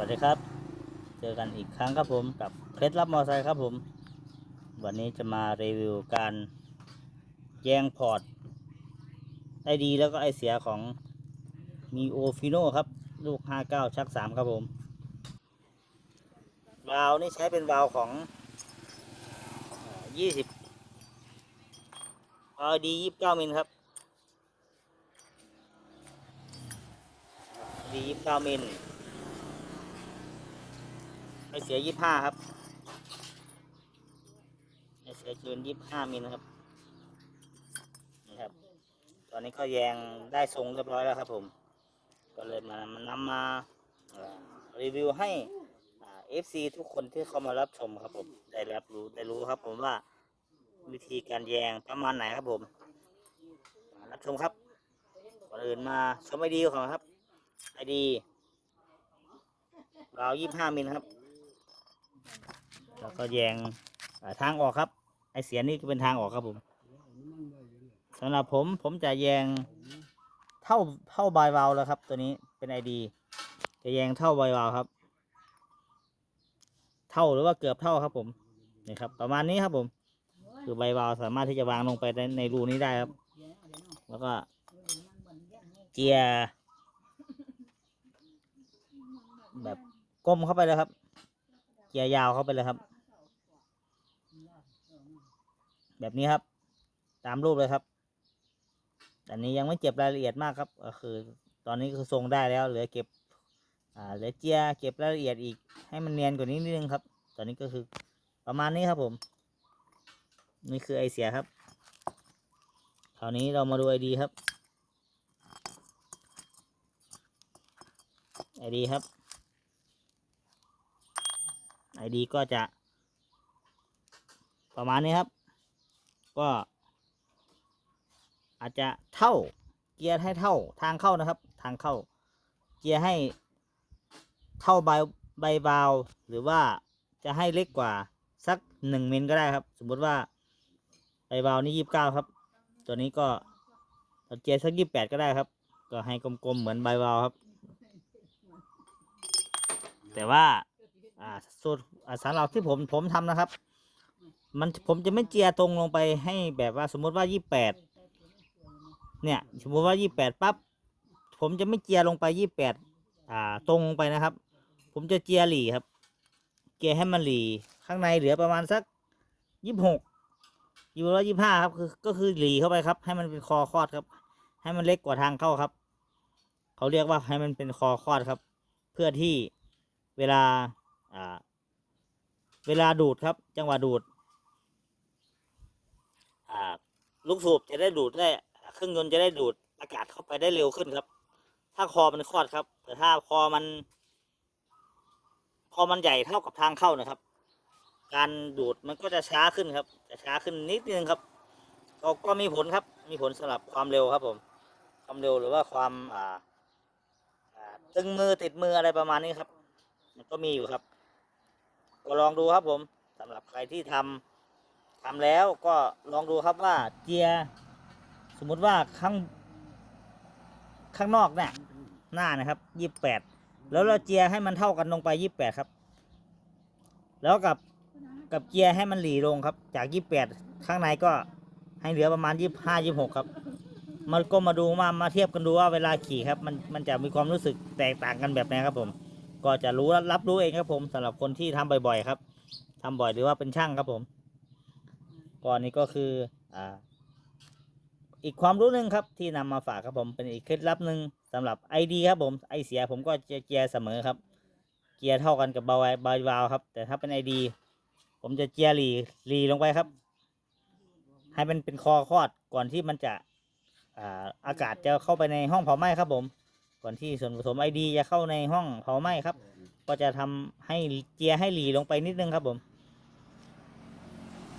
วัสดีครับ เจอกันอีกครั้งครับผมกับเคล็ดลับมอไซค์ครับผม วันนี้จะมารีวิวการแยงพอร์ตไอดีแล้วก็ไอเสียของมีโอฟิโนครับ ลูก 59 ชัก 3 ครับผม วาล์วนี่ใช้เป็นวาล์วของ 20วาล์วดี29 มิลครับดี29มิล อเสียยี่ห้าครับไอเสียคืนยี่ห้ามิลครับนี่ครับ ตอนนี้ก็แยงได้ทรงเรียบร้อยแล้วครับผม ก็เลยมามานำมารีวิวให้เอฟซีทุกคนที่เข้ามารับชมครับผม ได้รับรู้ได้รู้ครับผมว่าวิธีการแยงประมาณไหนครับผม รับชมครับก่อนอื่นมาชมไอดีของครับไอดีรายี่ห้ามิลครับ แล้วก็แยงทางออกครับ ไอเสียนี่ก็เป็นทางออกครับผมสำหรับผมผมจะแยงเท่าเท่าบายวาลแล้วครับ ตัวนี้เป็นไอดีจะแยงเท่าบายวาลครับ เท่าหรือว่าเกือบเท่าครับผมนี่ครับ ประมาณนี้ครับผม คือใบวาลสามารถที่จะวางลงไปในในรูนี้ได้ครับ แล้วก็เจียแบบก้มเข้าไปเลยครับ กียร์ยาวเข้าไปเลยครับ แบบนี้ครับ ตามรูปเลยครับอันนี้ยังไม่เก็บรายละเอียดมากครับก็คือ ตอนนี้คือทรงได้แล้วเหลือเก็บอ่าเหลือเจียเก็บรายละเอียดอีก ให้มันเนียนกว่านี้นิดนึงครับ ตอนนี้ก็คือประมาณนี้ครับผม นี่คือไอเสียครับคราวนี้เรามาดูไอดีครับไอดีครับ ไอดีก็จะ ประมาณนี้ครับ ก็ อาจจะเท่าเกียร์ให้เท่าทางเข้านะครับ ทางเข้า เกียร์ให้เท่าใบใบบาว หรือว่าจะให้เล็กกว่าสักหนึ่งมิลก็ได้ครับ สมมติว่าใบบาวนี่ยี่สิบเก้าครับ ตัวนี้ก็เอาเกียร์สักยี่สิบแปดก็ได้ครับ ก็ให้กลมๆเหมือนใบบาวครับ แต่ว่า อ่าสูตรอ่าสำหรับที่ผมผมทำนะครับ มันผมจะไม่เจียตรงลงไปให้แบบว่าสมมติว่ายี่แปดเนี่ยสมมติว่ายี่แปดปั๊บผมจะไม่เจียลงไปยี่แปดอ่าตรงลงไปนะครับ ผมจะเจียหลีครับเกียให้มันหลีข้างในเหลือประมาณสักยี่หกยู่ร้อยยี่ห้าครับคือก็คือหลีเข้าไปครับ ให้มันเป็นคอคอดครับ ให้มันเล็กกว่าทางเข้าครับ เขาเรียกว่าให้มันเป็นคอคอดครับ เพื่อที่เวลา อ่า เวลาดูดครับ จังหวะดูด อ่า ลูกสูบจะได้ดูดได้เครื่องยนต์จะได้ดูดอากาศเข้าไปได้เร็วขึ้นครับ ถ้าคอมันคลอดครับ แต่ถ้าคอมัน คอมันใหญ่เท่ากับทางเข้านะครับ การดูดมันก็จะช้าขึ้นครับ จะช้าขึ้นนิดนึงครับก็ก็มีผลครับ มีผลสำหรับความเร็วครับ ผม ความเร็วหรือว่าความอ่าตึงมือติดมืออะไรประมาณนี้ครับ มันก็มีอยู่ครับ ก็ลองดูครับผมสำหรับใครที่ทำทำแล้วก็ลองดูครับว่าเจียสมมุติว่าข้างข้างนอกเนี่ยหน้านะครับยี่สิบแปดแล้วเราเจียให้มันเท่ากันลงไปยี่สิบแปดครับ แล้วกับกับเจียให้มันหลีลงครับ จากยี่สิบแปดข้างในก็ให้เหลือประมาณยี่สิบห้ายี่สิบหกครับ มันก็มาดูมามาเทียบกันดูว่าเวลาขี่ครับ มันมันจะมีความรู้สึกแตกต่างกันแบบไหนครับผม ก็จะรู้รับรู้เองครับผมสำหรับคนที่ทำบ่อยๆครับทำบ่อยหรือว่าเป็นช่างครับผมก่อนนี้ก็คืออ่าอีกความรู้หนึ่งครับที่นำมาฝากครับผมเป็นอีกเคล็ดลับหนึ่งสำหรับไอดีครับผมไอเสียผมก็จะเจียร์เสมอครับเจียร์เท่ากันกับเบาไบวาวครับ แต่ถ้าเป็นไอดีผมจะเจียร์หลีหลีลงไปครับ ให้มันเป็นคอคลอดก่อนที่มันจะอ่าอากาศจะเข้าไปในห้องเผาไหม้ครับผม ก่อนที่ส่วนผสมไอดีจะเข้าในห้องเผาไหม้ครับ ก็จะทำให้เจียให้หลีลงไปนิดนึงครับผม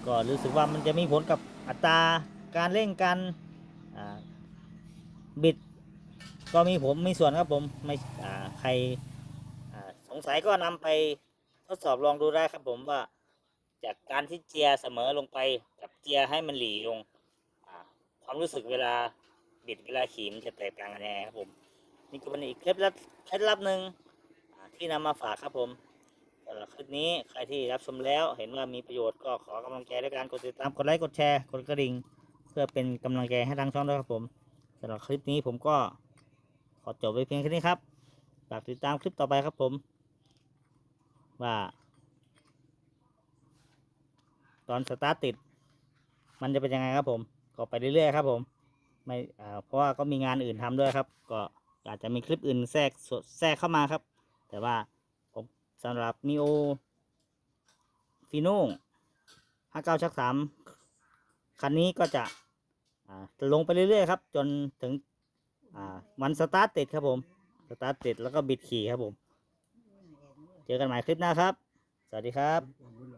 ก็รู้สึกว่ามันจะมีผลกับอัตราการเร่งการอ่าบิด ก็มีผมมีส่วนครับผมไม่อ่าใครอ่าสงสัยก็นำไปทดสอบลองดูได้ครับผมว่าจากการที่เจียเสมอลงไปกับเจียให้มันหลีลงอ่าความรู้สึกเวลาบิดเวลาขี่มันจะแตกต่างกันยังไงครับผม นี่ก็เป็นอีกเคล็ดลับเคล็ดลับหนึ่งที่นำมาฝากครับผมสำหรับคลิปนี้ใครที่รับชมแล้วเห็นว่ามีประโยชน์ก็ขอกำลังใจด้วยการกดติดตามกดไลค์กดแชร์กดกระดิ่ง เพื่อเป็นกำลังใจให้ทางช่องด้วยครับผมสำหรับคลิปนี้ผมก็ขอจบไว้เพียงแค่นี้ครับฝากติดตามคลิปต่อไปครับผม ว่า ตอนสตาร์ทติด มันจะเป็นยังไงครับผม ก็ไปเรื่อยๆครับผม ไม่อ่าเพราะว่าก็มีงานอื่นทำด้วยครับ ก็ อาจจะมีคลิปอื่นแทรกสดแทรกเข้ามาครับ แต่ว่าผมสำหรับมีโอฟิโน่ห้าเก้าชักสามคันนี้ก็จะลงไปเรื่อยๆครับ จนถึงอ่าวันสตาร์ทติดครับผม สตาร์ทติดแล้วก็บิดขี่ครับผม เจอกันใหม่คลิปหน้าครับ สวัสดีครับ